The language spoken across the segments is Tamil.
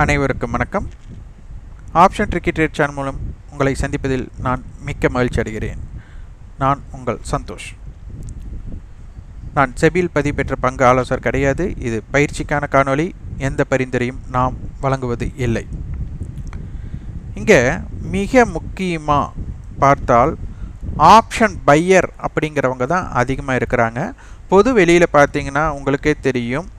அனைவருக்கும் வணக்கம். ஆப்ஷன் ட்ரிக்கி ட்ரேட் சேனல் மூலம் உங்களை சந்திப்பதில் நான் மிக்க மகிழ்ச்சி அடைகிறேன். நான் உங்கள் சந்தோஷ். நான் செபியில் பதிவு பெற்ற பங்கு ஆலோசகர் கிடையாது. இது பயிற்சிக்கான காணொளி. எந்த பரிந்துரையும் நாம் வழங்குவது இல்லை. இங்கே மிக முக்கியமாக பார்த்தால் ஆப்ஷன் பையர் அப்படிங்கிறவங்க தான் அதிகமாக இருக்கிறாங்க. பொது வெளியில் பார்த்தீங்கன்னா உங்களுக்கே தெரியும்.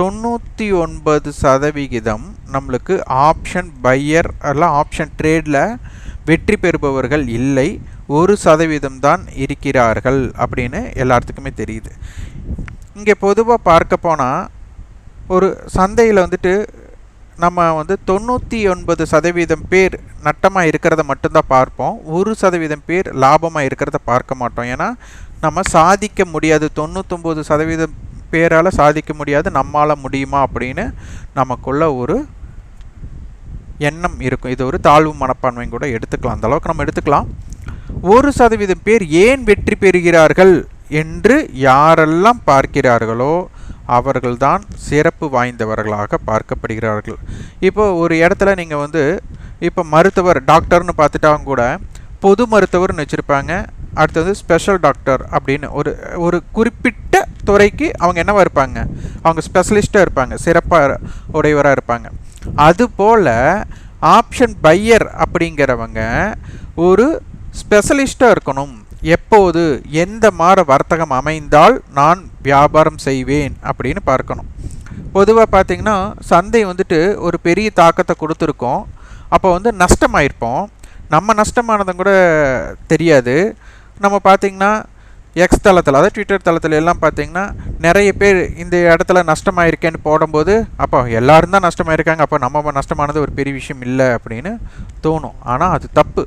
தொண்ணூற்றி ஒன்பது சதவிகிதம் நம்மளுக்கு ஆப்ஷன் பையர் எல்லாம் ஆப்ஷன் ட்ரேடில் வெற்றி பெறுபவர்கள் இல்லை. ஒரு சதவீதம் தான் இருக்கிறார்கள் அப்படின்னு எல்லாத்துக்குமே தெரியுது. இங்கே பொதுவாக பார்க்க போனால் ஒரு சந்தையில் வந்துட்டு நம்ம வந்து தொண்ணூற்றி ஒன்பது சதவீதம் பேர் நட்டமாக இருக்கிறத மட்டும்தான் பார்ப்போம். ஒரு சதவீதம் பேர் லாபமாக இருக்கிறத பார்க்க மாட்டோம். ஏன்னா நம்ம சாதிக்க முடியாது. தொண்ணூற்றொம்பது சதவீதம் பேரால் சாதிக்க முடியாது. நம்மால் முடியுமா அப்படின்னு நமக்குள்ள ஒரு எண்ணம் இருக்கும். இது ஒரு தாழ்வு மனப்பான்மையும் கூட எடுத்துக்கலாம். அந்த அளவுக்கு நம்ம எடுத்துக்கலாம். ஒரு சதவீதம் பேர் ஏன் வெற்றி பெறுகிறார்கள் என்று யாரெல்லாம் பார்க்கிறார்களோ அவர்கள்தான் சிறப்பு வாய்ந்தவர்களாக பார்க்கப்படுகிறார்கள். இப்போ ஒரு இடத்துல நீங்கள் வந்து இப்போ மருத்துவர் டாக்டர்னு பார்த்துட்டாங்க கூட பொது மருத்துவர்னு வச்சுருப்பாங்க. அடுத்தது ஸ்பெஷல் டாக்டர் அப்படின்னு ஒரு ஒரு குறிப்பிட்ட துறைக்கு அவங்க என்னவாக இருப்பாங்க? அவங்க ஸ்பெஷலிஸ்ட்டாக இருப்பாங்க. சிறப்பாக உடையவராக இருப்பாங்க. அதுபோல் ஆப்ஷன் பையர் அப்படிங்கிறவங்க ஒரு ஸ்பெஷலிஸ்ட்டாக இருக்கணும். எப்போது? எந்த மாற வர்த்தகம் அமைந்தால் நான் வியாபாரம் செய்வேன் அப்படின்னு பார்க்கணும். பொதுவாக பார்த்திங்கன்னா சந்தை வந்துட்டு ஒரு பெரிய தாக்கத்தை கொடுத்துருக்கோம். அப்போ வந்து நஷ்டமாயிருப்போம். நம்ம நஷ்டமானதும் கூட தெரியாது. நம்ம பார்த்திங்கன்னா எக்ஸ் தளத்தில் அதாவது ட்விட்டர் தளத்தில் எல்லாம் பார்த்தீங்கன்னா நிறைய பேர் இந்த இடத்துல நஷ்டமாயிருக்கேன்னு போடும்போது அப்போ எல்லோரும் தான் நஷ்டமாயிருக்காங்க அப்போ நம்ம நஷ்டமானது ஒரு பெரிய விஷயம் இல்லை அப்படின்னு தோணும். ஆனால் அது தப்பு.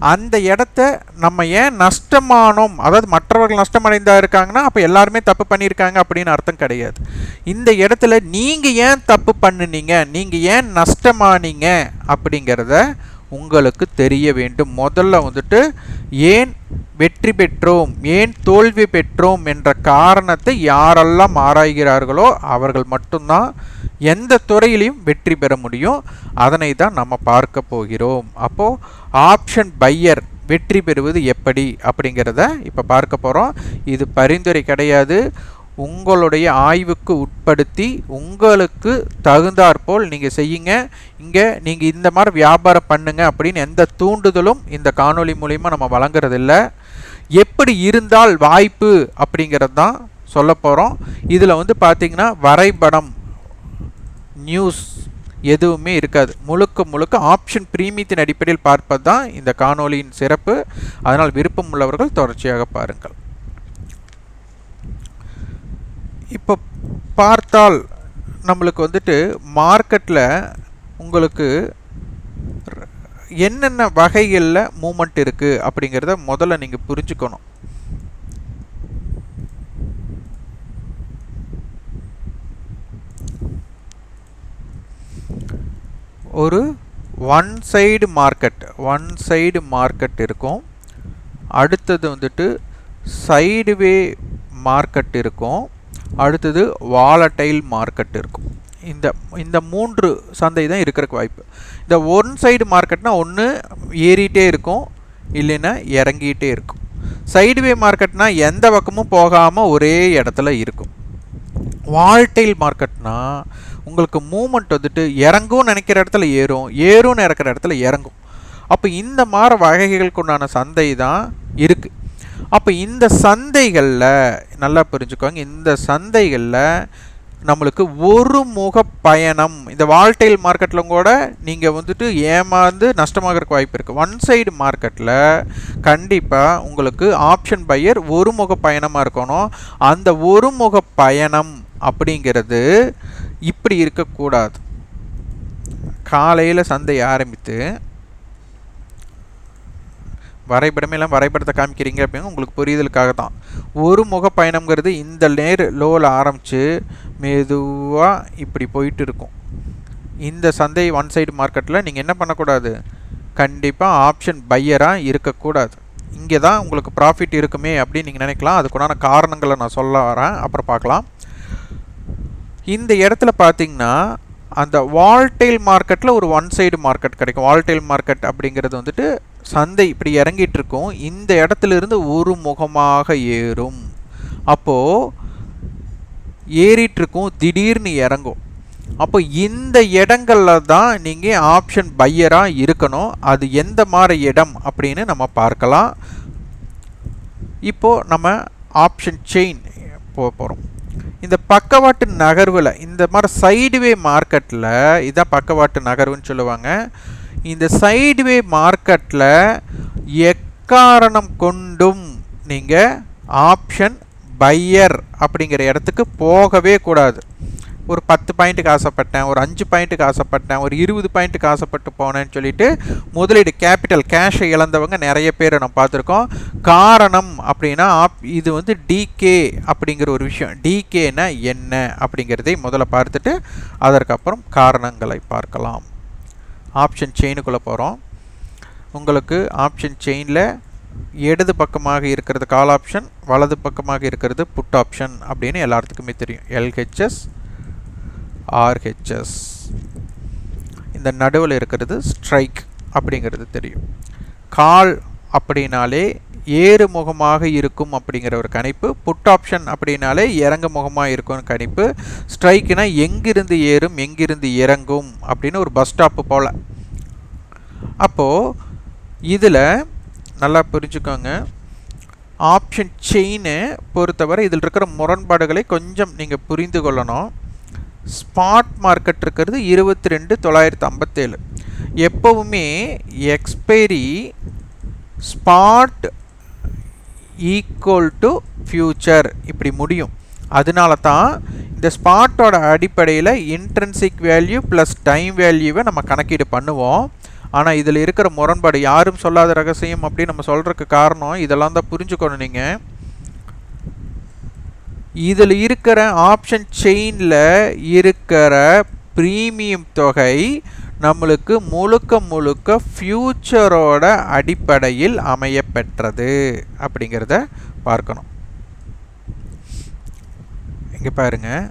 அந்த இடத்த நம்ம ஏன் நஷ்டமானோம்? அதாவது மற்றவர்கள் நஷ்டமடைந்தா இருக்காங்கன்னா அப்போ எல்லாருமே தப்பு பண்ணியிருக்காங்க அப்படின்னு அர்த்தம் கிடையாது. இந்த இடத்துல நீங்கள் ஏன் தப்பு பண்ணுனீங்க? நீங்கள் ஏன் நஷ்டமானீங்க? அப்படிங்கிறத உங்களுக்கு தெரிய வேண்டும். முதல்ல வந்துட்டு ஏன் வெற்றி பெற்றோம்? ஏன் தோல்வி பெற்றோம் என்ற காரணத்தை யாரெல்லாம் ஆராய்கிறார்களோ அவர்கள் மட்டும்தான் எந்த துறையிலையும் வெற்றி பெற முடியும். அதனை தான் நம்ம பார்க்க போகிறோம். அப்போது ஆப்ஷன் பையர் வெற்றி பெறுவது எப்படி அப்படிங்கிறத இப்போ பார்க்க போகிறோம் இது பரிந்துரை கிடையாது. உங்களுடைய ஆய்வுக்கு உட்படுத்தி உங்களுக்கு தகுந்தாற்போல் நீங்கள் செய்யுங்க. இங்கே நீங்கள் இந்த மாதிரி வியாபாரம் பண்ணுங்க அப்படின்னு எந்த தூண்டுதலும் இந்த காணொளி மூலிமா நம்ம வழங்குறதில்ல. எப்படி இருந்தால் வாய்ப்பு அப்படிங்கிறது தான் சொல்ல போகிறோம் இதில் வந்து பார்த்திங்கன்னா வரைபடம் நியூஸ் எதுவுமே இருக்காது. முழுக்க முழுக்க ஆப்ஷன் பிரீமியத்தின் அடிப்படையில் பார்ப்பது தான் இந்த காணொளியின் சிறப்பு. அதனால் விருப்பம் உள்ளவர்கள் தொடர்ச்சியாக பாருங்கள். இப்போ பார்த்தால் நம்மளுக்கு வந்துட்டு மார்க்கெட்டில் உங்களுக்கு என்னென்ன வகைகளில் மூமெண்ட் இருக்குது அப்படிங்கிறத முதல்ல நீங்கள் புரிஞ்சுக்கணும். ஒரு one side market one side market இருக்கும். அடுத்தது வந்துட்டு சைடுவே மார்க்கெட் இருக்கும். அடுத்தது வாலட்டைல் மார்க்கெட் இருக்கும். இந்த இந்த மூன்று சந்தை தான் இருக்கிறக்கு வாய்ப்பு. இந்த ஒன் சைடு மார்க்கெட்னால் ஒன்று ஏறிட்டே இருக்கும் இல்லைன்னா இறங்கிட்டே இருக்கும். சைடுவே மார்க்கெட்னால் எந்த பக்கமும் போகாமல் ஒரே இடத்துல இருக்கும். வால்டைல் மார்க்கெட்னா உங்களுக்கு மூமெண்ட் வந்துட்டு இறங்கும் நினைக்கிற இடத்துல ஏறும் ஏறும்னு இறக்குற இடத்துல இறங்கும். அப்போ இந்த மாதிரி வகைகளுக்கு உண்டான சந்தை தான் இருக்குது அப்போ இந்த சந்தைகளில் நல்லா புரிஞ்சுக்கோங்க இந்த சந்தைகளில் நம்மளுக்கு ஒரு முக பயணம் இந்த வால்டைல் மார்க்கெட்டில் கூட நீங்கள் வந்துட்டு ஏமாந்து நஷ்டமாகறக்கு வாய்ப்பு இருக்குது ஒன் சைடு மார்க்கெட்டில் கண்டிப்பாக உங்களுக்கு ஆப்ஷன் பையர் ஒரு முக பயணமாக இருக்கணும். அந்த ஒரு முக பயணம் அப்படிங்கிறது இப்படி இருக்கக்கூடாது. காலையில் சந்தை ஆரம்பித்து வரைபடமே எல்லாம் வரைபடத்தை காமிக்கிறீங்க அப்படின்னு உங்களுக்கு புரிதலுக்காக தான் ஒரு முக பயணம்ங்கிறது இந்த நேர் லோவில் ஆரம்பித்து மெதுவாக இப்படி போயிட்டு இருக்கும். இந்த சந்தை ஒன் சைடு மார்க்கெட்டில் நீங்கள் என்ன பண்ணக்கூடாது? கண்டிப்பாக ஆப்ஷன் பையராக இருக்கக்கூடாது. இங்கே தான் உங்களுக்கு ப்ராஃபிட் இருக்குமே அப்படின்னு நீங்கள் நினைக்கலாம். அதுக்குண்டான காரணங்களை நான் சொல்ல வரேன். அப்புறம் பார்க்கலாம். இந்த இடத்துல பார்த்தீங்கன்னா அந்த வால்டைல் மார்க்கெட்டில் ஒரு ஒன் சைடு மார்க்கெட் கிடைக்கும். வால்டைல் மார்க்கெட் அப்படிங்கிறது வந்துட்டு சந்தை இப்படி இறங்கிட்டு இருக்கும். இந்த இடத்துல இருந்து ஒரு முகமாக ஏறும். அப்போது ஏறிட்டுருக்கும் திடீர்னு இறங்கும். அப்போ இந்த இடங்களில் தான் நீங்கள் ஆப்ஷன் பையராக இருக்கணும். அது எந்த மாதிரி இடம் அப்படின்னு நம்ம பார்க்கலாம். இப்போது நம்ம ஆப்ஷன் செயின் போக போகிறோம் இந்த பக்கவாட்டு நகர்வில் இந்த மாதிரி சைடுவே மார்க்கெட்டில் இதான் பக்கவாட்டு நகர்வுன்னு சொல்லுவாங்க. இந்த சைடுவே மார்க்கெட்டில் எக்காரணம் கொண்டும் நீங்கள் ஆப்ஷன் பையர் அப்படிங்கிற இடத்துக்கு போகவே கூடாது. ஒரு பத்து பாயிண்ட்டுக்கு ஆசைப்பட்டேன் ஒரு அஞ்சு பாயிண்ட்டுக்கு ஆசைப்பட்டேன் ஒரு இருபது பாயிண்ட்டுக்கு ஆசைப்பட்டு போனேன்னு சொல்லிட்டு முதலீடு கேபிட்டல் கேஷை இழந்தவங்க நிறைய பேரை நம்ம பார்த்துருக்கோம். காரணம் அப்படின்னா ஆப் இது வந்து டிகே அப்படிங்கிற ஒரு விஷயம். டிகேனா என்ன அப்படிங்கிறதை முதல்ல பார்த்துட்டு அதற்கப்புறம் காரணங்களை பார்க்கலாம். ஆப்ஷன் செயினுக்குள்ளே போகிறோம் உங்களுக்கு ஆப்ஷன் செயினில் இடது பக்கமாக இருக்கிறது கால் ஆப்ஷன் வலது பக்கமாக இருக்கிறது புட் ஆப்ஷன் அப்படின்னு எல்லாத்துக்குமே தெரியும். எல்ஹெச்எஸ் ஆர்ஹெச்எஸ் இந்த நடுவில் இருக்கிறது ஸ்ட்ரைக் அப்படிங்கிறது தெரியும். கால் அப்படின்னாலே ஏறு முகமாக இருக்கும் அப்படிங்கிற ஒரு கணிப்பு. புட் ஆப்ஷன் அப்படின்னாலே இறங்கு முகமாக இருக்கும்னு கணிப்பு. ஸ்ட்ரைக்குனா எங்கிருந்து ஏறும் எங்கிருந்து இறங்கும் அப்படின்னு ஒரு பஸ் ஸ்டாப்பு போல். அப்போது இதில் நல்லா புரிஞ்சுக்கோங்க. ஆப்ஷன் செயினை பொறுத்தவரை இதில் இருக்கிற முரண்பாடுகளை கொஞ்சம் நீங்கள் புரிந்து கொள்ளணும். ஸ்பாட் மார்க்கெட் இருக்கிறது இருபத்தி ரெண்டு தொள்ளாயிரத்து ஐம்பத்தேழு. எப்போவுமே expiry spot equal to future இப்படி முடியும். அதனால தான் இந்த ஸ்பாட்டோட அடிப்படையில் இன்ட்ரென்சிக் வேல்யூ ப்ளஸ் டைம் வேல்யூவை நம்ம கணக்கீடு பண்ணுவோம். ஆனால் இதில் இருக்கிற முரண்பாடு யாரும் சொல்லாத ரகசியம் அப்படின்னு நம்ம சொல்கிறதுக்கு காரணம் இதெல்லாம் தான் புரிஞ்சுக்கணும் நீங்கள் இதில் இருக்கிற ஆப்ஷன் செயினில் இருக்கிற ப்ரீமியம் தொகை நம்மளுக்கு முழுக்க முழுக்க ஃப்யூச்சரோட அடிப்படையில் அமையப்பெற்றது அப்படிங்கிறத பார்க்கணும். இங்கே பாருங்கள்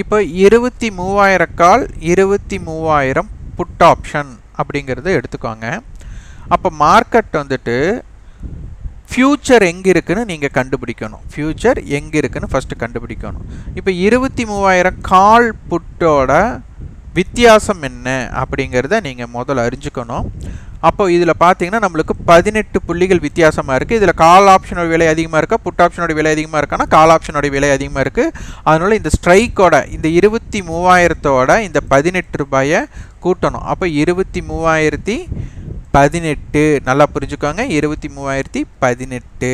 இப்போ இருபத்தி மூவாயிரம் கால் இருபத்தி மூவாயிரம் புட் ஆப்ஷன் அப்படிங்கிறத எடுத்துக்கோங்க. அப்போ மார்க்கெட் வந்துட்டு ஃப்யூச்சர் எங்கே இருக்குன்னு நீங்கள் கண்டுபிடிக்கணும். ஃப்யூச்சர் எங்கே இருக்குன்னு ஃபஸ்ட்டு கண்டுபிடிக்கணும். இப்போ இருபத்தி மூவாயிரம் கால் புட்டோட வித்தியாசம் என்ன அப்படிங்கிறத நீங்கள் முதல்ல அறிஞ்சுக்கணும். அப்போ இதில் பார்த்தீங்கன்னா நம்மளுக்கு பதினெட்டு புள்ளிகள் வித்தியாசமாக இருக்குது இதில் கால் ஆப்ஷனோட விலை அதிகமாக இருக்கா? புட் ஆப்ஷனோட விலை அதிகமாக இருக்கானா? கால் ஆப்ஷனோட விலை அதிகமாக இருக்குது அதனால் இந்த ஸ்ட்ரைக்கோட இந்த இருபத்தி மூவாயிரத்தோட இந்த பதினெட்டு ரூபாயை கூட்டணும். அப்போ இருபத்தி மூவாயிரத்தி பதினெட்டு. நல்லா புரிஞ்சுக்கோங்க. இருபத்தி மூவாயிரத்தி பதினெட்டு.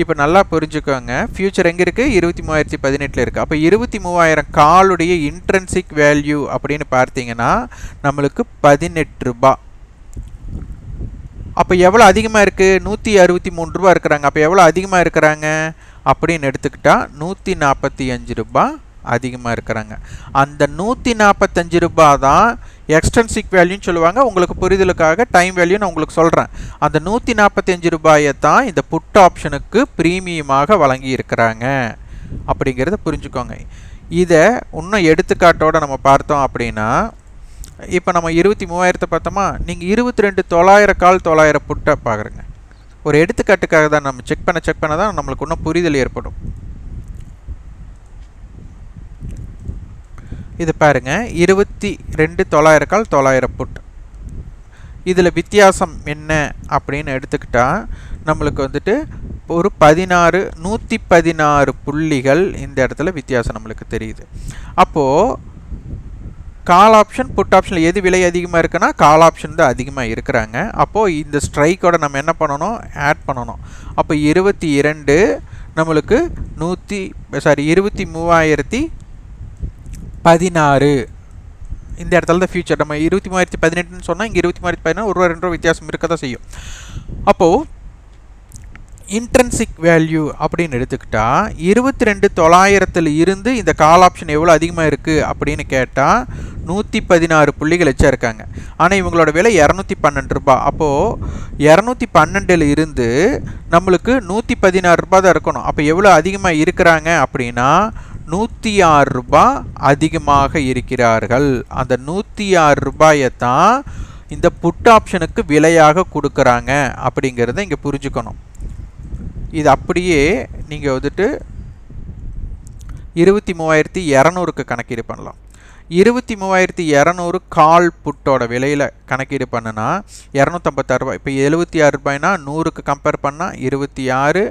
இப்போ நல்லா புரிஞ்சுக்கோங்க. ஃப்யூச்சர் எங்கே இருக்குது இருபத்தி மூவாயிரத்தி பதினெட்டில் இருக்குது அப்போ இருபத்தி மூவாயிரம் காலுடைய இன்ட்ரென்சிக் வேல்யூ அப்படின்னு பார்த்தீங்கன்னா நம்மளுக்கு பதினெட்டு ரூபாய் அப்போ எவ்வளோ அதிகமாக இருக்குது நூற்றி அறுபத்தி மூணு ரூபா இருக்கிறாங்க. அப்போ எவ்வளோ அதிகமாக இருக்கிறாங்க? அப்படின்னு எடுத்துக்கிட்டால் நூற்றி நாற்பத்தி அஞ்சு ரூபா அதிகமாக இருக்கிறாங்க. அந்த நூற்றி நாற்பத்தஞ்சு ரூபா தான் எக்ஸ்டென்சிக் வேல்யூன்னு சொல்லுவாங்க. உங்களுக்கு புரிதலுக்காக டைம் வேல்யூ நான் உங்களுக்கு சொல்கிறேன் அந்த நூற்றி நாற்பத்தஞ்சு ரூபாயை தான் இந்த புட் ஆப்ஷனுக்கு ப்ரீமியமாக வழங்கி இருக்கிறாங்க. அப்படிங்கிறத புரிஞ்சுக்கோங்க. இதை இன்னும் எடுத்துக்காட்டோடு நம்ம பார்த்தோம் அப்படின்னா இப்போ நம்ம இருபத்தி மூவாயிரத்தை பார்த்தோமா நீங்கள் இருபத்தி ரெண்டு தொள்ளாயிரம் கால் தொள்ளாயிரம் புட்டை பார்க்குறேங்க ஒரு எடுத்துக்காட்டுக்காக தான் நம்ம செக் பண்ண செக் பண்ண தான் நம்மளுக்கு இன்னும் புரிதல் ஏற்படும். இது பாருங்க இருபத்தி ரெண்டு தொள்ளாயிரம் கால் தொள்ளாயிரம் புட். இதில் வித்தியாசம் என்ன அப்படின்னு எடுத்துக்கிட்டால் நம்மளுக்கு வந்துட்டு ஒரு பதினாறு நூற்றி பதினாறு புள்ளிகள் இந்த இடத்துல வித்தியாசம் நம்மளுக்கு தெரியுது. அப்போது கால் ஆப்ஷன் புட் ஆப்ஷனில் எது விலை அதிகமாக இருக்குன்னா கால் ஆப்ஷன் தான் அதிகமாக இருக்கிறாங்க. அப்போது இந்த ஸ்ட்ரைக்கோட நம்ம என்ன பண்ணணும்? ஆட் பண்ணணும். அப்போ இருபத்தி இரண்டு நம்மளுக்கு நூற்றி சாரி இருபத்தி மூவாயிரத்தி பதினாறு. இந்த இடத்துல தான் ஃபியூச்சர் நம்ம இருபத்தி மூவாயிரத்தி பதினெட்டுன்னு சொன்னால் இங்கே இருபத்தி மூவாயிரத்தி பதினாறு ஒரு ரூபா ரெண்டு ரூபா வித்தியாசம் இருக்க தான் செய்யும். அப்போது இன்ட்ரென்சிக் வேல்யூ அப்படின்னு எடுத்துக்கிட்டால் இருபத்தி ரெண்டு தொள்ளாயிரத்தில் இருந்து இந்த கால் ஆப்ஷன் எவ்வளோ அதிகமாக இருக்குது அப்படின்னு கேட்டால் நூற்றி பதினாறு புள்ளிகள் வச்சா இருக்காங்க. ஆனால் இவங்களோட விலை இரநூத்தி பன்னெண்டு ரூபா. அப்போது இரநூத்தி பன்னெண்டில் இருந்து நம்மளுக்கு நூற்றி பதினாறு ரூபா தான் இருக்கணும். அப்போ எவ்வளோ அதிகமாக இருக்கிறாங்க அப்படின்னா நூற்றி ஆறு ரூபாய் அதிகமாக இருக்கிறார்கள். அந்த நூற்றி ஆறு ரூபாயை தான் இந்த புட் ஆப்ஷனுக்கு விலையாக கொடுக்குறாங்க அப்படிங்கிறத இங்கே புரிஞ்சுக்கணும். இது அப்படியே நீங்கள் வந்துட்டு இருபத்தி மூவாயிரத்தி இரநூறுக்கு கணக்கீடு பண்ணலாம். இருபத்தி மூவாயிரத்தி இரநூறு கால் புட்டோட விலையில் கணக்கீடு பண்ணுனா இரநூத்தம்பத்தாறு ரூபாய் இப்போ எழுபத்தி ஆறு ரூபாய்னா நூறுக்கு கம்பேர் பண்ணால் இருபத்தி ஆறு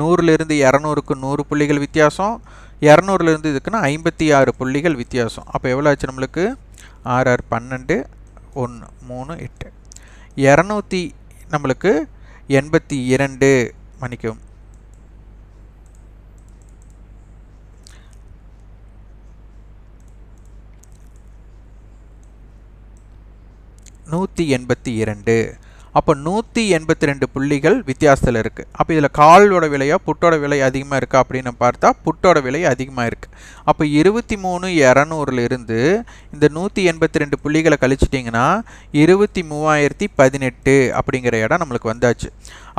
நூறுலேருந்து இரநூறுக்கு நூறு புள்ளிகள் வித்தியாசம் இரநூறுலேருந்து இதுக்குன்னா ஐம்பத்தி ஆறு புள்ளிகள் வித்தியாசம். அப்போ எவ்வளோ ஆச்சு நம்மளுக்கு? ஆறு ஆறு பன்னெண்டு ஒன்று மூணு எட்டு. இரநூத்தி நம்மளுக்கு எண்பத்தி இரண்டு மன்னிக்கவும். நூற்றி எண்பத்தி இரண்டு. அப்போ நூற்றி எண்பத்தி ரெண்டு புள்ளிகள் வித்தியாசத்தில் இருக்குது அப்போ இதில் காலோட விலையோ புட்டோட விலை அதிகமாக இருக்கா அப்படின்னு பார்த்தா புட்டோட விலை அதிகமாக இருக்குது அப்போ இருபத்தி மூணு இரநூறுலேருந்து இந்த நூற்றி எண்பத்தி ரெண்டு புள்ளிகளை கழிச்சிட்டிங்கன்னா இருபத்தி மூவாயிரத்தி பதினெட்டு அப்படிங்கிற இடம் நம்மளுக்கு வந்தாச்சு.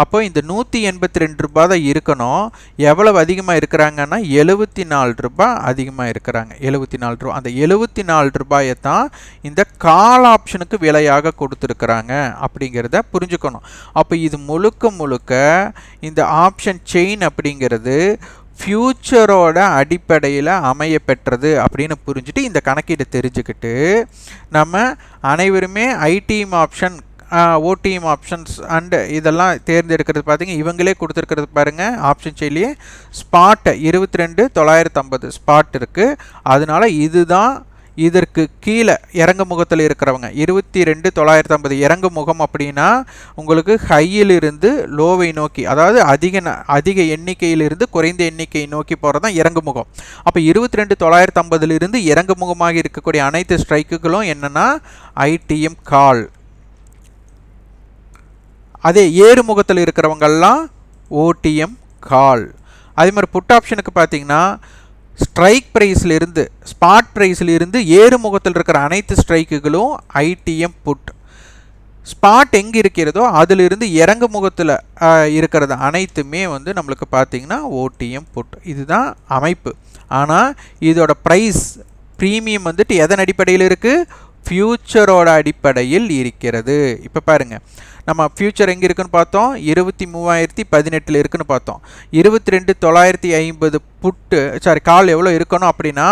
அப்போ இந்த நூற்றி எண்பத்தி ரெண்டு ரூபா தான் இருக்கணும். எவ்வளவு அதிகமாக இருக்கிறாங்கன்னா எழுபத்தி நாலு ரூபாய் அதிகமாக இருக்கிறாங்க. எழுபத்தி நாலு ரூபா. அந்த எழுபத்தி நாலு ரூபாயை தான் இந்த கால் ஆப்ஷனுக்கு விலையாக கொடுத்துருக்குறாங்க அப்படிங்கிறத புரிஞ்சுக்கணும். அப்போ இது முழுக்க முழுக்க இந்த ஆப்ஷன் செயின் அப்படிங்கிறது ஃப்யூச்சரோட அடிப்படையில் அமைய பெற்றது அப்படின்னு புரிஞ்சுட்டு இந்த கணக்கீடு தெரிஞ்சுக்கிட்டு நம்ம அனைவருமே ITM option OTM options and இதெல்லாம் தேர்ந்தெடுக்கிறது பார்த்தீங்க இவங்களே கொடுத்துருக்கிறது பாருங்கள் ஆப்ஷன் செயலியே ஸ்பாட்டு இருபத்தி ரெண்டு தொள்ளாயிரத்து ஐம்பது ஸ்பாட் இருக்குது அதனால் இதுதான் இதற்கு கீழே இறங்கு முகத்தில் இருக்கிறவங்க. இருபத்தி ரெண்டு தொள்ளாயிரத்து ஐம்பது இறங்கு முகம் அப்படின்னா உங்களுக்கு ஹையிலிருந்து லோவை நோக்கி அதாவது அதிக அதிக எண்ணிக்கையிலிருந்து குறைந்த எண்ணிக்கையை நோக்கி போகிறது தான் இறங்கு முகம் அப்போ இருபத்தி ரெண்டு தொள்ளாயிரத்து ஐம்பதுலேருந்து இறங்கு முகமாக இருக்கக்கூடிய அனைத்து ஸ்ட்ரைக்குகளும் என்னென்னா ஐடிஎம் கால். அதே ஏறு முகத்தில் இருக்கிறவங்கெல்லாம் ஓடிஎம் கால். அதே மாதிரி புட் ஆப்ஷனுக்கு பார்த்தீங்கன்னா ஸ்ட்ரைக் ப்ரைஸ்லேருந்து ஸ்பாட் ப்ரைஸ்லேருந்து ஏறு முகத்தில் இருக்கிற அனைத்து ஸ்ட்ரைக்குகளும் ஐடிஎம் புட். ஸ்பாட் எங்கே இருக்கிறதோ அதிலிருந்து இறங்கு முகத்தில் இருக்கிறது அனைத்துமே வந்து நம்மளுக்கு பார்த்தீங்கன்னா ஓடிஎம் புட். இதுதான் அமைப்பு. ஆனால் இதோட ப்ரைஸ் ப்ரீமியம் வந்துட்டு எதன் அடிப்படையில் இருக்குது ஃப்யூச்சரோட அடிப்படையில் இருக்கிறது. இப்போ பாருங்கள் நம்ம ஃப்யூச்சர் எங்கே இருக்குன்னு பார்த்தோம்? இருபத்தி மூவாயிரத்தி பதினெட்டில் இருக்குன்னு பார்த்தோம். இருபத்தி ரெண்டு தொள்ளாயிரத்தி ஐம்பது புட்டு சாரி கால் எவ்வளோ இருக்கணும் அப்படின்னா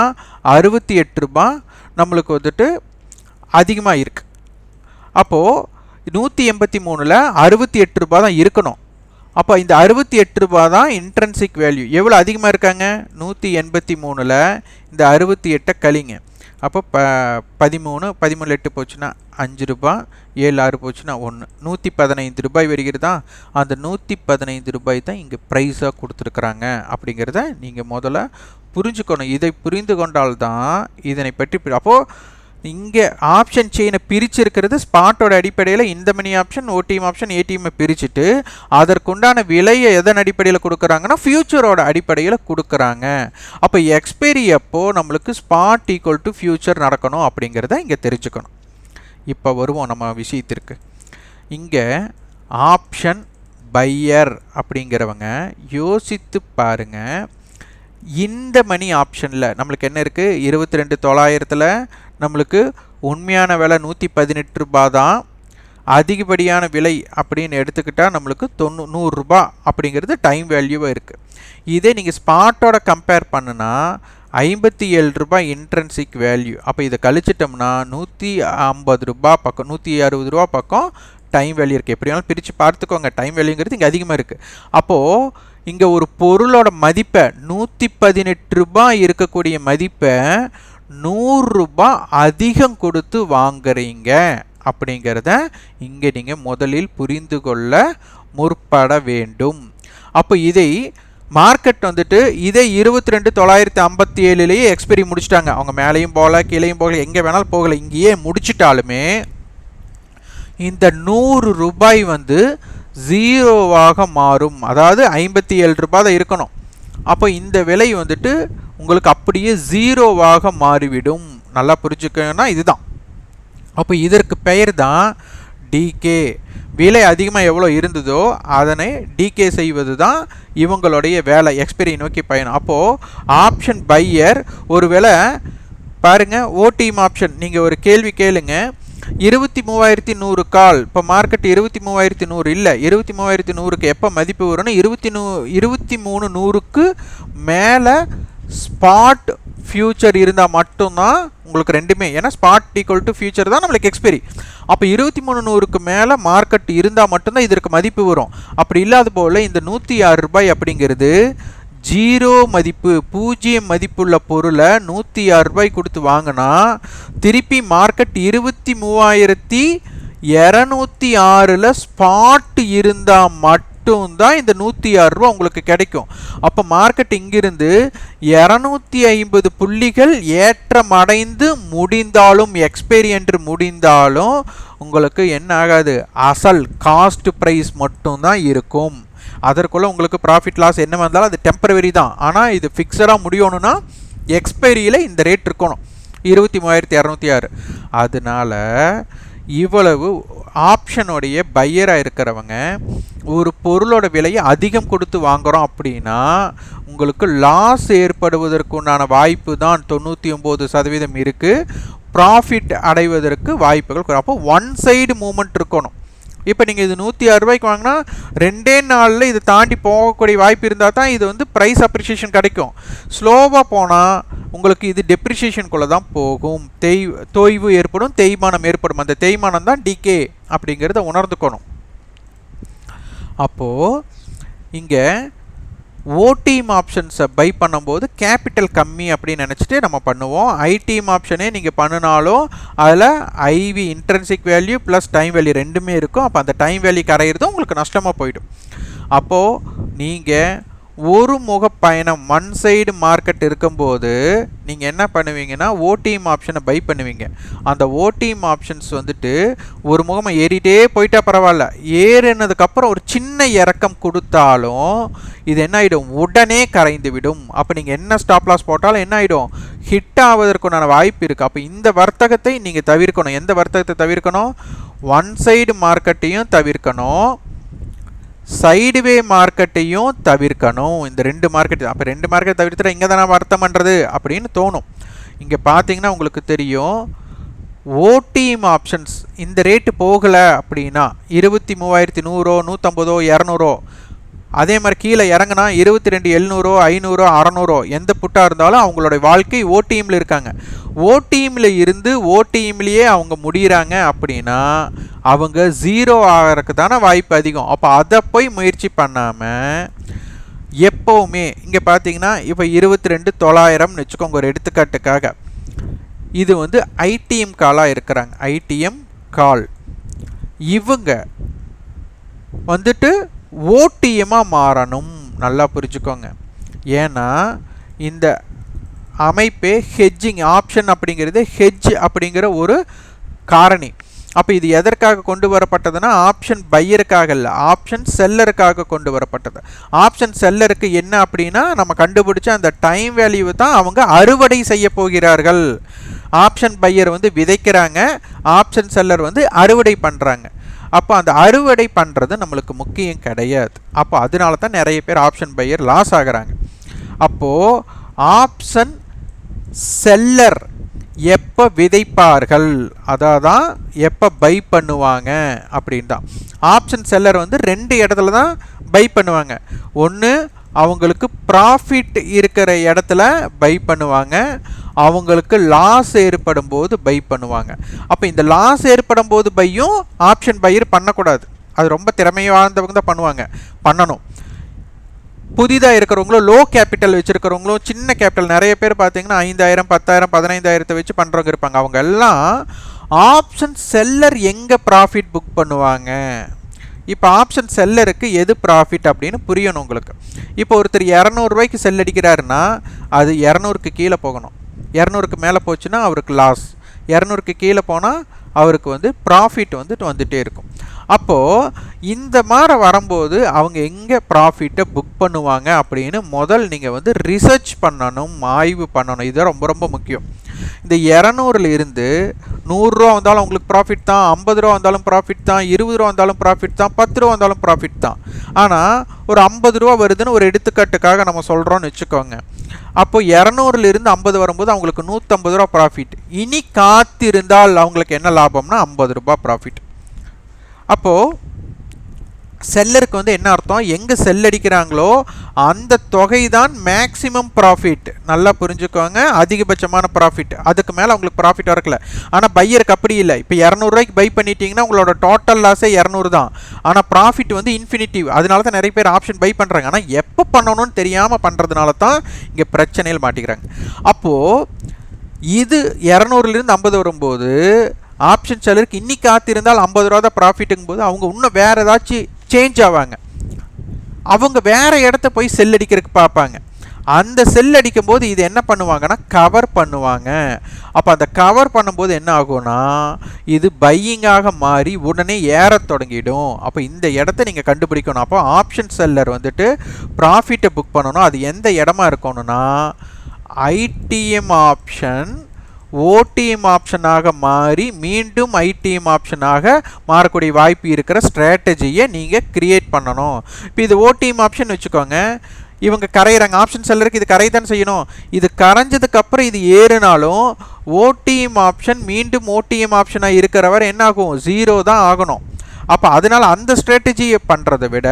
அறுபத்தி எட்டு ரூபா நம்மளுக்கு வந்துட்டு அதிகமாக இருக்குது அப்போது நூற்றி எண்பத்தி மூணில் அறுபத்தி எட்டு ரூபா தான் இருக்கணும். அப்போ இந்த அறுபத்தி எட்டு ரூபா தான் இன்ட்ரென்சிக் வேல்யூ எவ்வளோ அதிகமாக இருக்காங்க? நூற்றி எண்பத்தி மூணில் இந்த அறுபத்தி எட்டை கழிங்க. அப்போ ப பதிமூணு பதிமூணு எட்டு போச்சுன்னா அஞ்சு ரூபா ஏழு ஆறு போச்சுன்னா ஒன்று. நூற்றி பதினைந்து ரூபாய் வருகிறதா? அந்த நூற்றி பதினைந்து ரூபாய் தான் இங்கே ப்ரைஸாக கொடுத்துருக்குறாங்க அப்படிங்கிறத நீங்கள் முதல்ல புரிஞ்சுக்கணும். இதை புரிந்து கொண்டால்தான் இதனை பற்றி அப்போது இங்கே ஆப்ஷன் செயினை பிரிச்சிருக்கிறது. ஸ்பாட்டோட அடிப்படையில் இந்த மணி ஆப்ஷன் ஓடிஎம் ஆப்ஷன் ஏடிஎம்மை பிரிச்சுட்டு அதற்குண்டான விலையை எதன் அடிப்படையில் கொடுக்குறாங்கன்னா ஃப்யூச்சரோட அடிப்படையில் கொடுக்குறாங்க. அப்போ எக்ஸ்பைரி அப்போ நம்மளுக்கு ஸ்பாட் ஈக்குவல் டு ஃப்யூச்சர் நடக்கணும் அப்படிங்கிறத இங்கே தெரிஞ்சுக்கணும். இப்போ வருவோம் நம்ம விஷயத்திற்கு. இங்கே ஆப்ஷன் பையர் அப்படிங்கிறவங்க யோசித்து பாருங்கள் இந்த மணி ஆப்ஷனில் நம்மளுக்கு என்ன இருக்குது இருபத்தி ரெண்டு தொள்ளாயிரத்தில் நம்மளுக்கு உண்மையான விலை நூற்றி பதினெட்டு ரூபா தான். அதிகப்படியான விலை அப்படின்னு எடுத்துக்கிட்டால் நம்மளுக்கு தொண்ணூ நூறுரூபா அப்படிங்கிறது டைம் வேல்யூவாக இருக்குது இதே நீங்கள் ஸ்பாட்டோட கம்பேர் பண்ணுனா ஐம்பத்தி ஏழு ரூபாய் இன்ட்ரென்சிக் வேல்யூ அப்போ இதை கழிச்சிட்டோம்னா நூற்றி ஐம்பது ரூபா பக்கம் நூற்றி அறுபது ரூபா பக்கம் டைம் வேல்யூ இருக்குது எப்படியாலும் பிரித்து பார்த்துக்கோங்க. டைம் வேல்யூங்கிறது இங்கே அதிகமாக இருக்குது அப்போது இங்கே ஒரு பொருளோட மதிப்பை நூற்றி பதினெட்டு ரூபாய் இருக்கக்கூடிய மதிப்பை நூறுரூபா அதிகம் கொடுத்து வாங்குறீங்க அப்படிங்கிறத இங்கே நீங்கள் முதலில் புரிந்து கொள்ள முற்பட வேண்டும். அப்போ இதை மார்க்கெட் வந்துட்டு இதே இருபத்தி ரெண்டு தொள்ளாயிரத்தி ஐம்பத்தி ஏழுலேயே எக்ஸ்பைரி முடிச்சிட்டாங்க. அவங்க மேலேயும் போகல கீழேயும் போகல எங்கே வேணாலும் போகல இங்கேயே முடிச்சிட்டாலுமே இந்த நூறு ரூபாய் வந்து ஜீரோவாக மாறும். அதாவது ஐம்பத்தி ஏழு ரூபாய் தான் இருக்கணும். அப்போ இந்த விலை வந்துட்டு உங்களுக்கு அப்படியே ஜீரோவாக மாறிவிடும். நல்லா புரிஞ்சுக்கணும்னா இதுதான். அப்போ இதற்கு பெயர் தான் டிகே விலை அதிகமாக எவ்வளோ இருந்ததோ அதனை டிகே செய்வது தான் இவங்களுடைய வேலை எக்ஸ்பைரி நோக்கி பயணம். அப்போது ஆப்ஷன் பையர் ஒரு வேலை பாருங்கள் ஓடிஎம் ஆப்ஷன் நீங்கள் ஒரு கேள்வி கேளுங்கள் இருபத்தி மூவாயிரத்தி நூறு கால். இப்போ மார்க்கெட் இருபத்தி மூவாயிரத்தி நூறு இல்லை. இருபத்தி மூவாயிரத்தி நூறுக்கு எப்போ மதிப்பு வரும்னு இருபத்தி நூ இருபத்தி மூணு நூறுக்கு மேலே ஸ்பாட் ஃபியூச்சர் இருந்தால் மட்டும்தான் உங்களுக்கு ரெண்டுமே. ஏன்னா ஸ்பாட் ஈக்குவல் டு ஃபியூச்சர் தான் நம்மளுக்கு எக்ஸ்பைரி அப்போ இருபத்தி மூணு நூறுக்கு மேலே மார்க்கெட் இருந்தால் மட்டும்தான் இதற்கு மதிப்பு வரும். அப்படி இல்லாத போல் இந்த நூற்றி ஆறு ரூபாய் அப்படிங்கிறது ஜீரோ மதிப்பு பூஜ்ஜியம் மதிப்புள்ள பொருளை நூற்றி ஆறு ரூபாய் கொடுத்து வாங்கினா திருப்பி மார்க்கெட் இருபத்தி மூவாயிரத்தி இரநூத்தி ஆறில் ஸ்பாட் இருந்தால் மட்டும்தான் இந்த நூற்றி ஆறு ரூபா உங்களுக்கு கிடைக்கும். அப்போ மார்க்கெட் இங்கிருந்து இரநூத்தி ஐம்பது புள்ளிகள் ஏற்றம் அடைந்து முடிந்தாலும் எக்ஸ்பைரி என்று முடிந்தாலும் உங்களுக்கு என்ன ஆகாது? அசல் காஸ்ட் ப்ரைஸ் மட்டும்தான் இருக்கும். அதற்குள்ளே உங்களுக்கு ப்ராஃபிட் லாஸ் என்ன வந்தாலும் அது டெம்பரவரி தான். ஆனால் இது ஃபிக்ஸடாக முடியணும்னா எக்ஸ்பைரியில் இந்த ரேட் இருக்கணும். இருபத்தி மூவாயிரத்தி இரநூத்தி ஆறு. அதனால் இவ்வளவு ஆப்ஷனுடைய பையராக இருக்கிறவங்க ஒரு பொருளோட விலையை அதிகம் கொடுத்து வாங்குகிறோம் அப்படின்னா உங்களுக்கு லாஸ் ஏற்படுவதற்குண்டான வாய்ப்பு தான் தொண்ணூற்றி ஒம்பது சதவீதம் இருக்குது ப்ராஃபிட் அடைவதற்கு வாய்ப்புகள் அப்போ ஒன் சைடு மூமெண்ட் இருக்கணும். இப்போ நீங்கள் இது நூற்றி ஆறு ரூபாய்க்கு வாங்கினா ரெண்டே நாளில் இதை தாண்டி போகக்கூடிய வாய்ப்பு இருந்தால் தான் இது வந்து ப்ரைஸ் அப்ரிஷியேஷன் கிடைக்கும். ஸ்லோவாக போனால் உங்களுக்கு இது டெப்ரிஷியேஷனுக்குள்ளே தான் போகும். தேய் தொய்வு ஏற்படும் தேய்மானம் ஏற்படும். அந்த தேய்மானம் தான் டிகே அப்படிங்கிறத உணர்ந்துக்கணும். அப்போது இங்கே ஓடிஎம் ஆப்ஷன்ஸை பை பண்ணும்போது கேபிட்டல் கம்மி அப்படின்னு நினச்சிட்டு நம்ம பண்ணுவோம். ஐடிஎம் ஆப்ஷனே நீங்கள் பண்ணினாலும் அதில் IV intrinsic value plus time value ரெண்டுமே இருக்கும். அப்போ அந்த டைம் வேல்யூ கரையிறது உங்களுக்கு நஷ்டமாக போயிடும். அப்போது நீங்கள் ஒரு முக பயணம் ஒன் சைடு மார்க்கெட் இருக்கும்போது நீங்கள் என்ன பண்ணுவீங்கன்னா ஓடிஎம் ஆப்ஷனை பை பண்ணுவீங்க. அந்த ஓடிஎம் ஆப்ஷன்ஸ் வந்துட்டு ஒரு முகமாக ஏறிட்டே போயிட்டா பரவாயில்ல. ஏறினதுக்கப்புறம் ஒரு சின்ன இறக்கம் கொடுத்தாலும் இது என்ன ஆகிடும் உடனே கரைந்து விடும் அப்போ நீங்கள் என்ன ஸ்டாப் லாஸ் போட்டாலும் என்ன ஆகிடும் ஹிட் ஆவதற்குண்டான வாய்ப்பு இருக்குது அப்போ இந்த வர்த்தகத்தை நீங்கள் தவிர்க்கணும். எந்த வர்த்தகத்தை தவிர்க்கணும்? ஒன் சைடு மார்க்கெட்டையும் தவிர்க்கணும். சைடுவே மார்க்கெட்டையும் தவிர்க்கணும். இந்த ரெண்டு மார்க்கெட் அப்போ ரெண்டு மார்க்கெட் தவிர்த்துட்டு இங்கே தானே வர்த்தம் பண்ணுறது அப்படின்னு தோணும். இங்கே பார்த்தீங்கன்னா உங்களுக்கு தெரியும் ஓடிஎம் ஆப்ஷன்ஸ் இந்த ரேட்டு போகலை அப்படின்னா இருபத்தி மூவாயிரத்தி நூறோ நூற்றம்பதோ இரநூறோ அதே மாதிரி கீழே இறங்கினா இருபத்தி ரெண்டு எழுநூறோ ஐநூறோ அறநூறோ எந்த புட்டாக இருந்தாலும் அவங்களோட வாழ்க்கை ஓடிஎம்மில் இருக்காங்க. ஓடிஎம்மில் இருந்து ஓடிஎம்லேயே அவங்க முடிகிறாங்க அப்படின்னா அவங்க ஜீரோ ஆகிறதுக்கு தானே வாய்ப்பு அதிகம். அப்போ அதை போய் முயற்சி பண்ணாமல் எப்போவுமே இங்கே பார்த்தீங்கன்னா இப்போ இருபத்தி ரெண்டு தொள்ளாயிரம்னு வச்சுக்கோங்க ஒரு எடுத்துக்காட்டுக்காக. இது வந்து ஐடிஎம் காலாக இருக்கிறாங்க. ஐடிஎம் கால் இவங்க வந்துட்டு ஓட்டியமாக மாறணும். நல்லா புரிஞ்சுக்கோங்க. ஏன்னா இந்த அமைப்பே ஹெட்ஜிங் ஆப்ஷன் அப்படிங்கிறது ஹெட்ஜ் அப்படிங்கிற ஒரு காரணி. அப்போ இது எதற்காக கொண்டு வரப்பட்டதுன்னா ஆப்ஷன் பையருக்காக இல்லை ஆப்ஷன் செல்லருக்காக கொண்டு வரப்பட்டது. ஆப்ஷன் செல்லருக்கு என்ன அப்படின்னா நம்ம கண்டுபிடிச்ச அந்த டைம் வேல்யூ தான் அவங்க அறுவடை செய்ய போகிறார்கள். ஆப்ஷன் பையர் வந்து விதைக்கிறாங்க ஆப்ஷன் செல்லர் வந்து அறுவடை பண்ணுறாங்க அப்போ அந்த அறுவடை பண்ணுறது நம்மளுக்கு முக்கியம் கிடையாது. அப்போ அதனால தான் நிறைய பேர் ஆப்ஷன் பையர் லாஸ் ஆகிறாங்க. அப்போது ஆப்ஷன் செல்லர் எப்போ விதைப்பார்கள்? அதான் எப்போ பை பண்ணுவாங்க அப்படின் தான் ஆப்ஷன் செல்லர் வந்து ரெண்டு இடத்துல தான் பை பண்ணுவாங்க. ஒன்று அவங்களுக்கு ப்ராஃபிட் இருக்கிற இடத்துல பை பண்ணுவாங்க. அவங்களுக்கு லாஸ் ஏற்படும் போது பை பண்ணுவாங்க. அப்போ இந்த லாஸ் ஏற்படும் போது பையும் ஆப்ஷன் பையர் பண்ணக்கூடாது. அது ரொம்ப திறமை வாழ்ந்தவங்க தான் பண்ணுவாங்க. பண்ணணும். புதிதாக இருக்கிறவங்களும் லோ கேபிட்டல் வச்சுருக்கிறவங்களும் சின்ன கேபிட்டல் நிறைய பேர் பார்த்தீங்கன்னா ஐந்தாயிரம் பத்தாயிரம் பதினைந்தாயிரத்தை வச்சு பண்ணுறவங்க இருப்பாங்க. அவங்க எல்லாம் ஆப்ஷன் செல்லர் எங்கே ப்ராஃபிட் புக் பண்ணுவாங்க? இப்போ ஆப்ஷன் செல்லருக்கு எது ப்ராஃபிட் அப்படின்னு புரியணும் உங்களுக்கு. இப்போ ஒருத்தர் இரநூறுவாய்க்கு செல் அடிக்கிறாருன்னா அது இரநூறுக்கு கீழே போகணும். இரநூறுக்கு மேலே போச்சுன்னா அவருக்கு லாஸ் இரநூறுக்கு கீழே போனால் அவருக்கு வந்து ப்ராஃபிட் வந்துட்டு வந்துகிட்டே இருக்கும். அப்போது இந்த மாதிரி வரும்போது அவங்க எங்கே ப்ராஃபிட்டை புக் பண்ணுவாங்க அப்படின்னு முதல் நீங்கள் வந்து ரிசர்ச் பண்ணணும் ஆய்வு பண்ணணும். இது ரொம்ப ரொம்ப முக்கியம். இந்த இரநூறுல இருந்து நூறுரூவா வந்தாலும் உங்களுக்கு ப்ராஃபிட் தான் ஐம்பது ரூபா வந்தாலும் ப்ராஃபிட் தான் இருபது ரூபா வந்தாலும் ப்ராஃபிட் தான் பத்து ரூபா வந்தாலும் ப்ராஃபிட் தான். ஆனால் ஒரு ஐம்பது ரூபா வருதுன்னு ஒரு எடுத்துக்காட்டுக்காக நம்ம சொல்கிறோன்னு வச்சுக்கோங்க. அப்போ இரநூறுலேருந்து ஐம்பது வரும்போது அவங்களுக்கு நூற்றம்பது ரூபா ப்ராஃபிட் இனி காத்திருந்தால் அவங்களுக்கு என்ன லாபம்னா ஐம்பது ரூபா ப்ராஃபிட் அப்போது செல்லருக்கு வந்து என்ன அர்த்தம்? எங்கே செல் அடிக்கிறாங்களோ அந்த தொகை தான் மேக்ஸிமம் ப்ராஃபிட் நல்லா புரிஞ்சுக்கோங்க. அதிகபட்சமான ப்ராஃபிட் அதுக்கு மேலே அவங்களுக்கு ப்ராஃபிட் வரக்கல ஆனால் பையருக்கு அப்படி இல்லை. இப்போ இரநூறுவாய்க்கு பை பண்ணிட்டீங்கன்னா உங்களோட டோட்டல் லாஸே இரநூறு தான். ஆனால் ப்ராஃபிட் வந்து இன்ஃபினிட்டிவ் அதனால தான் நிறைய பேர் ஆப்ஷன் பை பண்ணுறாங்க ஆனால் எப்போ பண்ணணும்னு தெரியாமல் பண்ணுறதுனால தான் இங்கே பிரச்சனையில் மாட்டிக்கிறாங்க. அப்போது இது இரநூறுலேருந்து ஐம்பது வரும்போது ஆப்ஷன் செல்லருக்கு இன்னைக்கு காத்திருந்தால் ஐம்பது ரூபா தான் ப்ராஃபிட்டுங்கும் போது அவங்க இன்னும் வேறு ஏதாச்சும் சேஞ்ச் ஆவாங்க. அவங்க வேறு இடத்த போய் செல் அடிக்கிறதுக்கு பார்ப்பாங்க. அந்த செல் அடிக்கும்போது இது என்ன பண்ணுவாங்கன்னா கவர் பண்ணுவாங்க. அப்போ அந்த கவர் பண்ணும்போது என்ன ஆகும்னா இது பையிங்காக மாறி உடனே ஏற தொடங்கிடும். அப்போ இந்த இடத்த நீங்கள் கண்டுபிடிக்கணும். அப்போ ஆப்ஷன் செல்லர் வந்துட்டு ப்ராஃபிட்டை புக் பண்ணணும். அது எந்த இடமா இருக்கணும்னா ஐடிஎம் ஆப்ஷன் ஓடிஎம் ஆப்ஷனாக மாறி மீண்டும் ஐடிஎம் ஆப்ஷனாக மாறக்கூடிய வாய்ப்பு இருக்கிற ஸ்ட்ராட்டஜியை நீங்கள் க்ரியேட் பண்ணணும். இப்போ இது ஓடிஎம் ஆப்ஷன் வச்சுக்கோங்க. இவங்க கரையிறாங்க. ஆப்ஷன் செல்லருக்கு இது கரை தான் செய்யணும். இது கரைஞ்சதுக்கப்புறம் இது ஏறுனாலும் ஓடிஎம் ஆப்ஷன் மீண்டும் ஓடிஎம் ஆப்ஷனாக இருக்கிறவர் என்ன ஆகும் ஜீரோ தான் ஆகணும். அப்போ அதனால் அந்த ஸ்ட்ராட்டஜியை பண்ணுறதை விட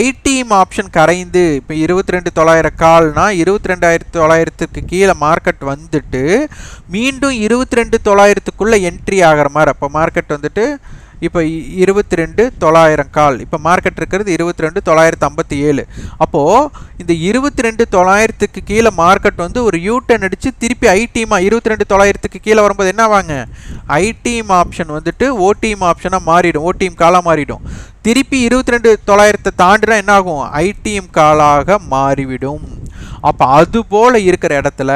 ஐடிஎம் ஆப்ஷன் கரைந்து இப்போ இருபத்தி ரெண்டு தொள்ளாயிரம் கால்னா இருபத்தி ரெண்டாயிரத்தி தொள்ளாயிரத்துக்கு கீழே மார்க்கெட் வந்துட்டு மீண்டும் இருபத்தி ரெண்டு தொள்ளாயிரத்துக்குள்ளே என்ட்ரி ஆகிற மாதிரி. அப்போ மார்க்கெட் வந்துட்டு இப்போ இருபத்தி ரெண்டு தொள்ளாயிரம் கால். இப்போ மார்க்கெட் இருக்கிறது இருபத்தி ரெண்டு தொள்ளாயிரத்து ஐம்பத்தி ஏழு அப்போது இந்த இருபத்தி ரெண்டு தொள்ளாயிரத்துக்கு கீழே மார்க்கெட் வந்து ஒரு யூட்டன் அடித்து திருப்பி ஐடிமா இருபத்தி ரெண்டு தொள்ளாயிரத்துக்கு கீழே வரும்போது என்ன ஆவாங்க? ஐடிஎம் ஆப்ஷன் வந்துட்டு ஓடிஎம் ஆப்ஷனாக மாறிடும். ஓடிஎம் காலாக மாறிடும். திருப்பி இருபத்தி ரெண்டு தொள்ளாயிரத்தை தாண்டினா என்ன ஆகும்? ஐடிஎம் காலாக மாறிவிடும். அப்போ அதுபோல் இருக்கிற இடத்துல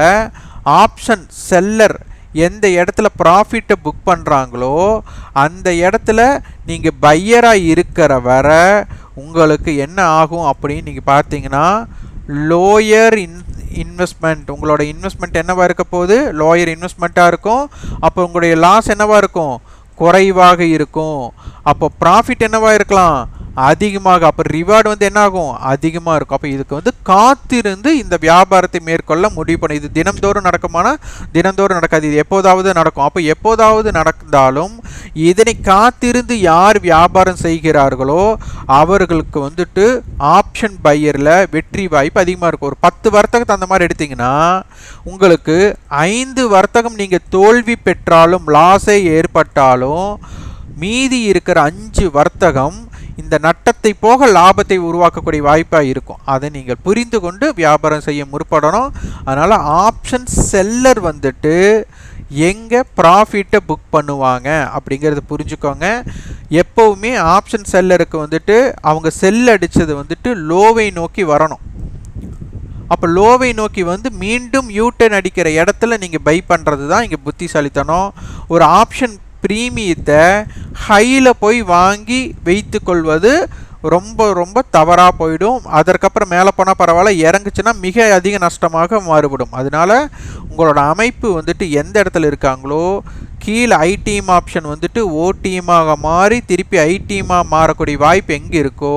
ஆப்ஷன் செல்லர் எந்த இடத்துல ப்ராஃபிட்டை புக் பண்ணுறாங்களோ அந்த இடத்துல நீங்கள் பையராக இருக்கிற வர உங்களுக்கு என்ன ஆகும் அப்படின்னு நீங்கள் பார்த்தீங்கன்னா லோயர் இன் இன்வெஸ்ட்மெண்ட் உங்களோட இன்வெஸ்ட்மெண்ட் என்னவாக இருக்க போகுது? லோயர் இன்வெஸ்ட்மெண்ட்டாக இருக்கும். அப்போ உங்களுடைய லாஸ் என்னவாக இருக்கும்? குறைவாக இருக்கும். அப்போ ப்ராஃபிட் என்னவாக இருக்கலாம்? அதிகமாக அப்போ ரிவார்டு வந்து என்ன ஆகும் அதிகமாக இருக்கும். அப்போ இதுக்கு வந்து காத்திருந்து இந்த வியாபாரத்தை மேற்கொள்ள முடிவு பண்ணும் இது தினந்தோறும் நடக்குமானா? தினந்தோறும் நடக்காது. இது எப்போதாவது நடக்கும். அப்போ எப்போதாவது நடந்தாலும் இதனை காத்திருந்து யார் வியாபாரம் செய்கிறார்களோ அவர்களுக்கு வந்துட்டு ஆப்ஷன் பையரில் வெற்றி வாய்ப்பு அதிகமாக இருக்கும். ஒரு பத்து வர்த்தகத்தை அந்த மாதிரி எடுத்திங்கன்னா உங்களுக்கு ஐந்து வர்த்தகம் நீங்கள் தோல்வி பெற்றாலும் லாஸே ஏற்பட்டாலும் மீதி இருக்கிற அஞ்சு வர்த்தகம் இந்த நட்டத்தை போக லாபத்தை உருவாக்கக்கூடிய வாய்ப்பாக இருக்கும். அதை நீங்கள் புரிந்து கொண்டு வியாபாரம் செய்ய முற்படணும். அதனால் ஆப்ஷன் செல்லர் வந்துட்டு எங்கே ப்ராஃபிட்டை புக் பண்ணுவாங்க அப்படிங்கிறத புரிஞ்சுக்கோங்க. எப்போவுமே ஆப்ஷன் செல்லருக்கு வந்துட்டு அவங்க செல் அடித்தது வந்துட்டு லோவை நோக்கி வரணும். அப்போ லோவை நோக்கி வந்து மீண்டும் யூட்டன் அடிக்கிற இடத்துல நீங்கள் பை பண்ணுறது தான் இங்கே புத்திசாலித்தனம். ஒரு ஆப்ஷன் ப்ரீமியத்தை ஹையில் போய் வாங்கி வைத்து கொள்வது ரொம்ப ரொம்ப தவறாக போயிடும். அதற்கப்புறம் மேலே போனால் பரவாயில்ல இறங்குச்சுன்னா மிக அதிக நஷ்டமாக மாறுபடும். அதனால் உங்களோட அமைப்பு வந்துட்டு எந்த இடத்துல இருக்காங்களோ கீழே ஐடிஎம் ஆப்ஷன் வந்துட்டு ஓடிஎம்மாக மாறி திருப்பி ஐடிஎம்மாக மாறக்கூடிய வாய்ப்பு எங்கே இருக்கோ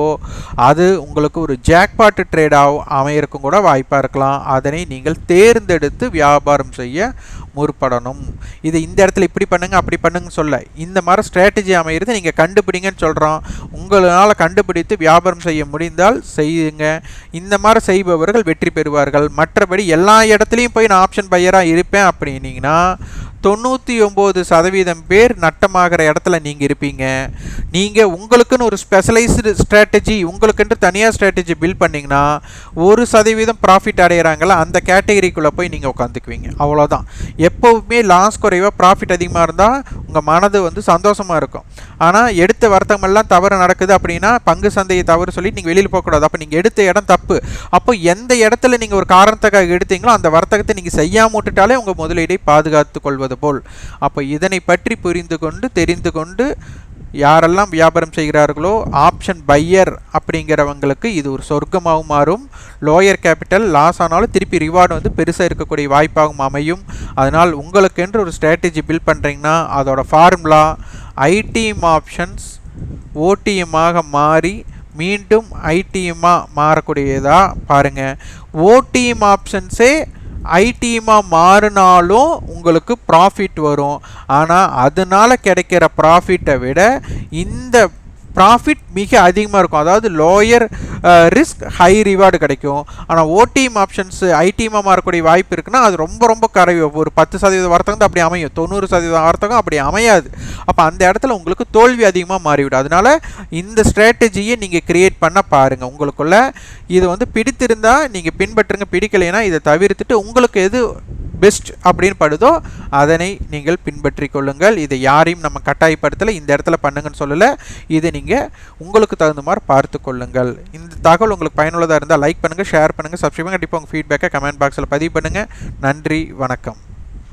அது உங்களுக்கு ஒரு ஜாக்பாட்டு ட்ரேடாக அமையறக்கும் கூட வாய்ப்பாக இருக்கலாம். அதனை நீங்கள் தேர்ந்தெடுத்து வியாபாரம் செய்ய முற்படணும். இது இந்த இடத்துல இப்படி பண்ணுங்க அப்படி பண்ணுங்க சொல்ல. இந்த மாதிரி ஸ்ட்ராட்டஜி அமையிறது நீங்கள் கண்டுபிடிங்கன்னு சொல்கிறோம் உங்களால் கண்டுபிடித்து வியாபாரம் செய்ய முடிந்தால் செய்யுங்க. இந்த மாதிரி செய்பவர்கள் வெற்றி பெறுவார்கள். மற்றபடி எல்லா இடத்துலையும் போய் நான் ஆப்ஷன் பையராக இருப்பேன் அப்படின்னீங்கன்னா தொண்ணூற்றி ஒம்பது சதவீதம் பேர் நட்டமாகிற இடத்துல நீங்கள் இருப்பீங்க. நீங்கள் உங்களுக்குன்னு ஒரு ஸ்பெஷலைஸ்டு ஸ்ட்ராட்டஜி உங்களுக்குன்ட்டு தனியாக ஸ்ட்ராட்டஜி பில்ட் பண்ணிங்கன்னா ஒரு சதவீதம் ப்ராஃபிட் அடைகிறாங்கள அந்த கேட்டகரிக்குள்ளே போய் நீங்கள் உட்காந்துக்குவீங்க அவ்வளோதான் எப்போவுமே லாஸ் குறைவாக ப்ராஃபிட் அதிகமாக இருந்தால் உங்கள் மனது வந்து சந்தோஷமாக இருக்கும். ஆனால் எடுத்த வர்த்தகமெல்லாம் தவறு நடக்குது அப்படின்னா பங்கு சந்தையை தவறு சொல்லி நீங்கள் வெளியில் போகக்கூடாது. அப்போ நீங்கள் எடுத்த இடம் தப்பு. அப்போ எந்த இடத்துல நீங்கள் ஒரு காரணத்துக்காக எடுத்தீங்களோ அந்த வர்த்தகத்தை நீங்கள் செய்யாமல் விட்டுட்டாலே உங்கள் முதலீடை பாதுகாத்து கொள்வது போல். அப்போ இதனை பற்றி புரிந்து கொண்டு தெரிந்து கொண்டு யாரெல்லாம் வியாபாரம் செய்கிறார்களோ ஆப்ஷன் பையர் அப்படிங்கிறவங்களுக்கு இது ஒரு சொர்க்கமாகவும் மாறும். லோயர் கேபிட்டல் லாஸ் ஆனாலும் திருப்பி ரிவார்டு வந்து பெருசாக இருக்கக்கூடிய வாய்ப்பாகவும் அமையும். அதனால் உங்களுக்கென்று ஒரு ஸ்ட்ராட்டஜி பில்ட் பண்ணுறீங்கன்னா அதோட ஃபார்முலா ஐடிஎம் ஆப்ஷன்ஸ் ஓடிஎம்மாக மாறி மீண்டும் ஐடிஎம்மாக மாறக்கூடியதாக பாருங்கள் ஓடிஎம் ஆப்ஷன்ஸே ஐடிஎம்மாக மாறினாலும் உங்களுக்கு ப்ராஃபிட் வரும். ஆனால் அதனால் கிடைக்கிற ப்ராஃபிட்டை விட இந்த ப்ராஃபிட் மிக அதிகமாக இருக்கும். அதாவது லோயர் ரிஸ்க் ஹை ரிவார்டு கிடைக்கும். ஆனால் ஓடிஎம் ஆப்ஷன்ஸ் ஐடிஎம்மாக மாறக்கூடிய வாய்ப்பு இருக்குன்னா அது ரொம்ப ரொம்ப கரவி. ஒரு பத்து சதவீத வார்த்தகம் தான் அப்படி அமையும். தொண்ணூறு சதவீதம் வார்த்தகம் அப்படி அமையாது. அப்போ அந்த இடத்துல உங்களுக்கு தோல்வி அதிகமாக மாறிவிடும். அதனால் இந்த ஸ்ட்ராட்டஜியை நீங்கள் கிரியேட் பண்ண பாருங்கள் உங்களுக்குள்ள இது வந்து பிடித்திருந்தால் நீங்கள் பின்பற்றுங்க. பிடிக்கலைன்னா இதை தவிர்த்துட்டு உங்களுக்கு எது பெஸ்ட் அப்படின்னு படுதோ அதனை நீங்கள் பின்பற்றி கொள்ளுங்கள். இதை யாரையும் நம்ம கட்டாயப்படுத்தலை. இந்த இடத்துல பண்ணுங்கன்னு சொல்லலை. இதை நீங்கள் நீங்கள் உங்களுக்கு தகுந்த மாதிரி பார்த்து கொள்ளுங்கள். இந்த தகவல் உங்களுக்கு பயனுள்ளதாக இருந்தால் லைக் பண்ணுங்கள் ஷேர் பண்ணுங்கள் சப்ஸ்கிரைப் கண்டிப்பாக உங்கள் ஃபீட்பேக்கை கமெண்ட் பாக்ஸில் பதிவு பண்ணுங்கள் நன்றி வணக்கம்.